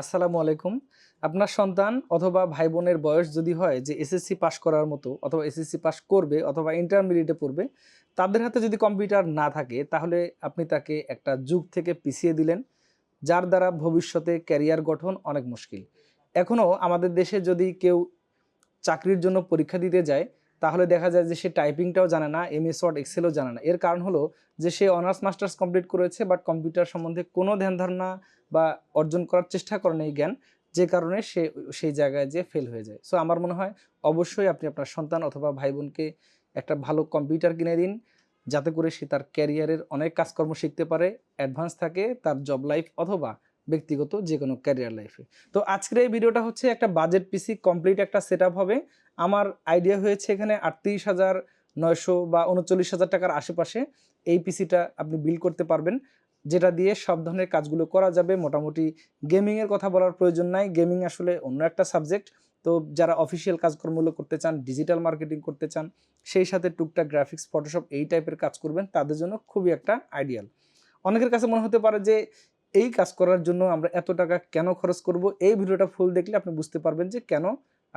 আসসালামু আলাইকুম। আপনার সন্তান অথবা ভাই বোনের বয়স যদি হয় যে এসএসসি পাশ করার মতো অথবা এসএসসি পাশ করবে অথবা ইন্টারমিডিয়েটে পড়বে, তাদের হাতে যদি কম্পিউটার না থাকে, তাহলে আপনি তাকে একটা যুগ থেকে পিছিয়ে দিলেন, যার দ্বারা ভবিষ্যতে ক্যারিয়ার গঠন অনেক মুশকিল। এখনও আমাদের দেশে যদি কেউ চাকরির জন্য পরীক্ষা দিতে যায়, তাহলে দেখা যায় যে সে টাইপিংটাও জানে না, এমএস ওয়ার্ড, এক্সেলও জানে না। এর কারণ হলো যে সে অনার্স, মাস্টার্স কমপ্লিট করেছে, বাট কম্পিউটার সম্বন্ধে কোনো ধ্যান ধারণা বা অর্জন করার চেষ্টা করেন এই জ্ঞান, যে কারণে সে, সেই জায়গায় যে ফেল হয়ে যায়। সো আমার মনে হয় অবশ্যই আপনি আপনার সন্তান অথবা ভাই বোনকে একটা ভালো কম্পিউটার কিনে দিন, যাতে করে সে তার ক্যারিয়ারের অনেক কাজকর্ম শিখতে পারে অ্যাডভান্স থাকে তার জব লাইফ অথবা ব্যক্তিগত যে কোনো ক্যারিয়ার লাইফে তো আজকের এই ভিডিওটা হচ্ছে একটা বাজেট পিসি কমপ্লিট একটা সেট হবে। আমার আইডিয়া হয়েছে এখানে আটত্রিশ হাজার নয়শো বা উনচল্লিশ হাজার টাকার আশেপাশে এই পিসিটা আপনি বিল করতে পারবেন। যেটা দিয়ে সব ধরনের কাজগুলো করা যাবে। মোটামুটি গেমিংয়ের কথা বলার প্রয়োজন নাই। গেমিং আসলে অন্য একটা সাবজেক্ট তো যারা অফিসিয়াল কাজকর্মগুলো করতে চান ডিজিটাল মার্কেটিং করতে চান, সেই সাথে টুকটাক গ্রাফিক্স ফটোশপ এই টাইপের কাজ করবেন, তাদের জন্য খুবই একটা আইডিয়াল অনেকের কাছে মনে হতে পারে যে, এই কাজ করার জন্য আমরা এত টাকা কেন খরচ করব? এই ভিডিওটা ফুল দেখলে আপনি বুঝতে পারবেন যে কেন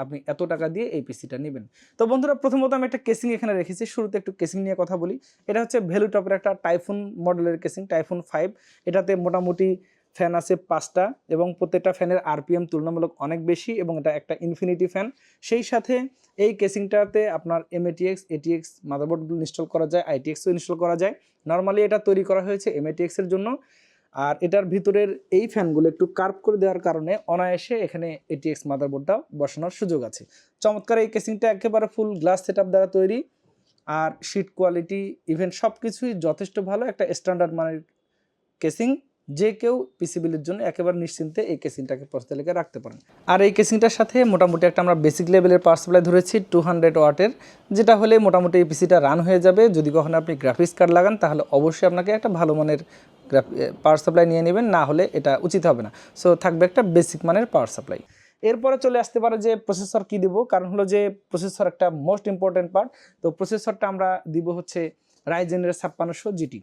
আপনি এত টাকা দিয়ে এই পিসিটা নেবেন। তো বন্ধুরা, প্রথমত আমি একটা কেসিং এখানে রেখেছি। শুরুতে একটু কেসিং নিয়ে কথা বলি। এটা হচ্ছে ভ্যালু টপের একটা টাইফুন মডেলের কেসিং টাইফুন ফাইভ এটাতে মোটামুটি ফ্যান আছে পাঁচটা এবং প্রত্যেকটা ফ্যানের আরপিএম তুলনামূলক অনেক বেশি এবং এটা একটা ইনফিনিটি ফ্যান সেই সাথে এই কেসিংটাতে আপনার এমএটিএক্স এটিএক্স মাদারবোর্ডগুলো ইনস্টল করা যায় আইটিএক্সও ইনস্টল করা যায়। নর্মালি এটা তৈরি করা হয়েছে এমএটিএক্সের জন্য। আর এটার ভিতরের এই ফ্যানগুলো একটু কার্ভ করে দেওয়ার কারণে অনায়াসে এখানে এটিএক্স মাদারবোর্ডটা বসানোর সুযোগ আছে। চমৎকার এই কেসিংটা একেবারে ফুল গ্লাস সেট দ্বারা তৈরি আর শিট কোয়ালিটি ইভেন সব কিছুই যথেষ্ট ভালো একটা স্ট্যান্ডার্ড মানের কেসিং যে কেউ পিসিবিলির জন্য একেবারে নিশ্চিন্তে এই কেসিংটাকে প্রস্তালিকা রাখতে পারেন। আর এই কেসিংটার সাথে মোটামুটি একটা আমরা বেসিক লেভেলের পাওয়ার সাপ্লাই ধরেছি টু হান্ড্রেড ওয়াটের, যেটা হলে মোটামুটি এই পিসিটা রান হয়ে যাবে। যদি কখনো আপনি গ্রাফিক্স কার্ড লাগান, তাহলে অবশ্যই আপনাকে একটা ভালো মানের পাওয়ার সাপ্লাই নিয়ে নেবেন। না হলে এটা উচিত হবে না। সো থাকবে একটা বেসিক মানের পাওয়ার সাপ্লাই এরপরে চলে আসতে পারে যে প্রসেসর কি দিব? কারণ হলো যে প্রসেসর একটা মোস্ট ইম্পর্টেন্ট পার্ট তো প্রসেসরটা আমরা দিব হচ্ছে রাইজেনের ছাপ্পান্নশো জিটি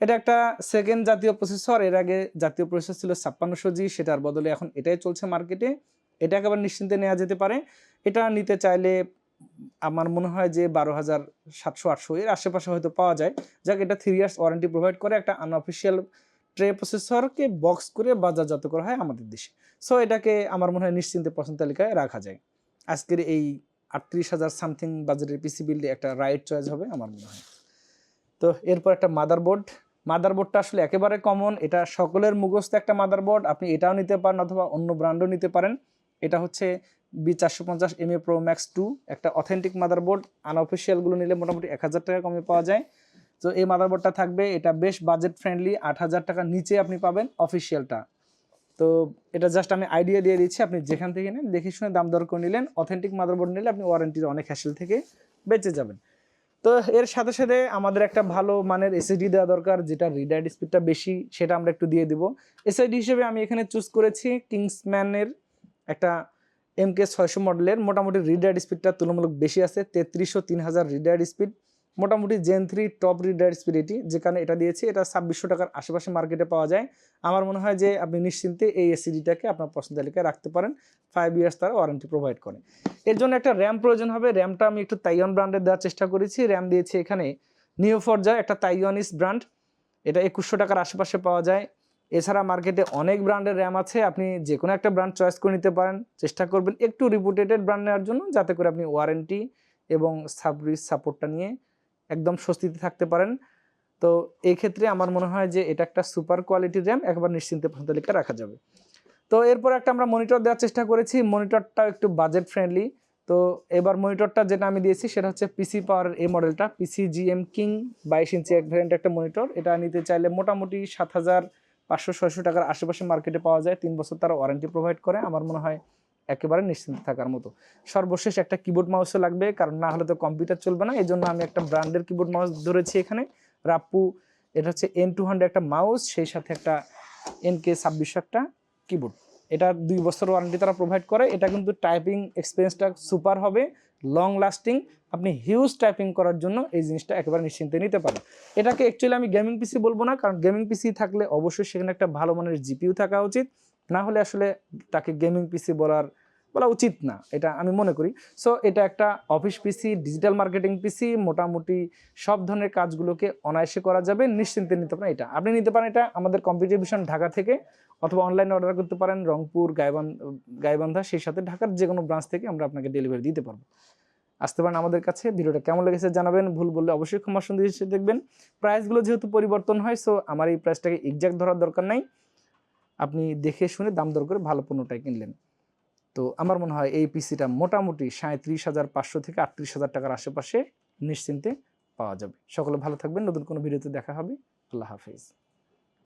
এটা একটা সেকেন্ড জাতীয় প্রসেসর এর আগে জাতীয় প্রসেসর ছিল ছাপ্পান্নশো জি সেটার বদলে এখন এটাই চলছে মার্কেটে এটা একেবারে নিশ্চিন্তে নেওয়া যেতে পারে। এটা নিতে চাইলে আমার মনে হয় যে বারো হাজার সাতশো আটশো এর আশেপাশে হয়তো পাওয়া যায়। যাক, এটা থ্রি ইয়ার্স ওয়ারেন্টি প্রোভাইড করে একটা আনঅফিসিয়াল ট্রে প্রসেসরকে বক্স করে বাজারজাত করা হয় আমাদের দেশে। সো এটাকে আমার মনে হয় নিশ্চিন্তে পছন্দ তালিকায় রাখা যায়। আজকের এই আটত্রিশ হাজার সামথিং বাজারের পিসি বিল্ডে একটা রাইট চয়েস হবে আমার মনে হয়। তো, এরপর একটা মাদারবোর্ড মাদারবোর্ডটা আসলে একেবারে কমন এটা সকলের মুখস্থ একটা মাদারবোর্ড, আপনি এটাও নিতে পারেন অথবা অন্য ব্র্যান্ডও নিতে পারেন। এটা হচ্ছে বি চারশো পঞ্চাশ M A pro max two একটা অথেন্টিক মাদারবোর্ড আনঅফিসিয়ালগুলো নিলে মোটামুটি এক হাজার টাকা কমে পাওয়া যায়। তো এই মাদারবোর্ডটা থাকবে, এটা বেশ বাজেট ফ্রেন্ডলি আট হাজার টাকার নিচে আপনি পাবেন অফিসিয়ালটা তো এটা জাস্ট আমি আইডিয়া দিয়ে দিচ্ছি, আপনি যেখান থেকে নেন, দেখে শুনে দাম দর করে নিলেন অথেন্টিক মাদারবোর্ড নিলে আপনি ওয়ারেন্টির অনেক হ্যাসেল থেকে বেঁচে যাবেন। তো এর সাথে সাথে আমাদের একটা ভালো মানের এসএসডি দেওয়া দরকার, যেটা রিডার স্পিডটা বেশি, সেটা আমরা একটু দিয়ে দিব। এসআইডি হিসেবে আমি এখানে চুজ করেছি কিংসম্যানের একটা এম কে ছয়শো মডেলের মোটামুটি রিডার স্পিডটা তুলনামূলক বেশি আছে, তেত্রিশশো তিন হাজার রিডার স্পিড মোটামুটি জেন থ্রি টপ রিডার স্পিরিটি যেখানে এটা দিয়েছি, এটা ছাব্বিশশো টাকার আশেপাশে মার্কেটে পাওয়া যায়। আমার মনে হয় যে আপনি নিশ্চিন্তে এই এসিডিটাকে আপনার পছন্দ তালিকায় রাখতে পারেন। ফাইভ ইয়ার্স তারা ওয়ারেন্টি প্রোভাইড করে। এর জন্য একটা র্যাম প্রয়োজন হবে। র্যামটা আমি একটু তাইওয়ান ব্র্যান্ডের দেওয়ার চেষ্টা করেছি। র্যাম দিয়েছি এখানে নিউ নিওফরজা একটা তাইওয়ানিস ব্র্যান্ড এটা একুশশো টাকার আশেপাশে পাওয়া যায়। এছাড়া মার্কেটে অনেক ব্র্যান্ডের র্যাম আছে। আপনি যে কোনো একটা ব্র্যান্ড চয়েস করে নিতে পারেন। চেষ্টা করবেন একটু রিপুটেটেড ব্র্যান্ড নেওয়ার জন্য, যাতে করে আপনি ওয়ারেন্টি এবং সাবরিস সাপোর্টটা নিয়ে একদম স্বস্তিতে থাকতে পারেন। তো এই ক্ষেত্রে আমার মনে হয় যে এটা একটা সুপার কোয়ালিটির র্যাম, একবার নিশ্চিন্তে পছন্দ তালিকা রাখা যাবে। তো এরপর একটা আমরা মনিটর দেওয়ার চেষ্টা করেছি, মনিটরটা একটু বাজেট ফ্রেন্ডলি তো এবার মনিটরটা যেটা আমি দিয়েছি সেটা হচ্ছে পিসি পাওয়ার এই মডেলটা পিসি জিএম কিং বাইশ ইঞ্চি এক ভ্যারিয়েন্ট একটা মনিটর এটা নিতে চাইলে মোটামুটি সাত হাজার পাঁচশো, ছয়শো টাকার আশেপাশে মার্কেটে পাওয়া যায়। তিন বছর তারা ওয়ারেন্টি প্রোভাইড করে। আমার মনে হয় একেবারে নিশ্চিন্ত থাকার মতো। সর্বশেষ একটা কিবোর্ড মাউসও লাগবে, কারণ না হলে তো কম্পিউটার চলবে না এই জন্য আমি একটা ব্র্যান্ডের কিবোর্ড মাউস ধরেছি এখানে। রাপ্পু, এটা হচ্ছে এন টু হান্ড্রেড একটা মাউস সেই সাথে একটা এন কে ছাব্বিশশো একটা কিবোর্ড এটা দুই বছর ওয়ারেন্টি তারা প্রোভাইড করে। এটা কিন্তু টাইপিং এক্সপিরিয়েন্সটা সুপার হবে লং লাস্টিং আপনি হিউজ টাইপিং করার জন্য এই জিনিসটা একেবারে নিশ্চিন্তে নিতে পারেন। এটাকে অ্যাকচুয়ালি আমি গেমিং পিসি বলব না, কারণ গেমিং পিসি থাকলে অবশ্যই সেখানে একটা ভালো মানের জিপিউ থাকা উচিত। না হলে আসলে তাকে গেমিং পিসি বলার, বলা উচিত না, এটা আমি মনে করি। সো এটা একটা office PC digital marketing PC মোটামুটি সব ধরনের কাজগুলোকে অনায়াসে করা যাবে, নিশ্চিন্তে নিতে পারেন এটা। আপনি নিতে পারেন এটা আমাদের কম্পিউটার ভিশন ঢাকা থেকে, অথবা অনলাইনে অর্ডার করতে পারেন, রংপুর, গাইবান, গাইবান্ধা, সেই সাথে ঢাকার যে কোনো ব্রাঞ্চ থেকে আমরা আপনাকে ডেলিভারি দিতে পারব। আসতে পারেন আমাদের কাছে, ভিডিওটা কেমন লেগেছে জানাবেন, ভুল বললে অবশ্যই ক্ষমা সুন্দর দেখবেন। প্রাইসগুলো যেহেতু পরিবর্তন হয় সো আমার এই প্রাইসটাকে এক্সাক্ট ধরার দরকার নাই। আপনি দেখে শুনে দাম দর করে ভালো পণ্যটাই কিনলেন। তো আমার মনে হয় এই পিসিটা মোটামুটি সাঁত্রিশ হাজার পাঁচশো থেকে আটত্রিশ হাজার টাকার আশেপাশে নিশ্চিন্তে পাওয়া যাবে। সকলে ভালো থাকবেন। নতুন কোনো ভিডিওতে দেখা হবে। আল্লাহ হাফিজ।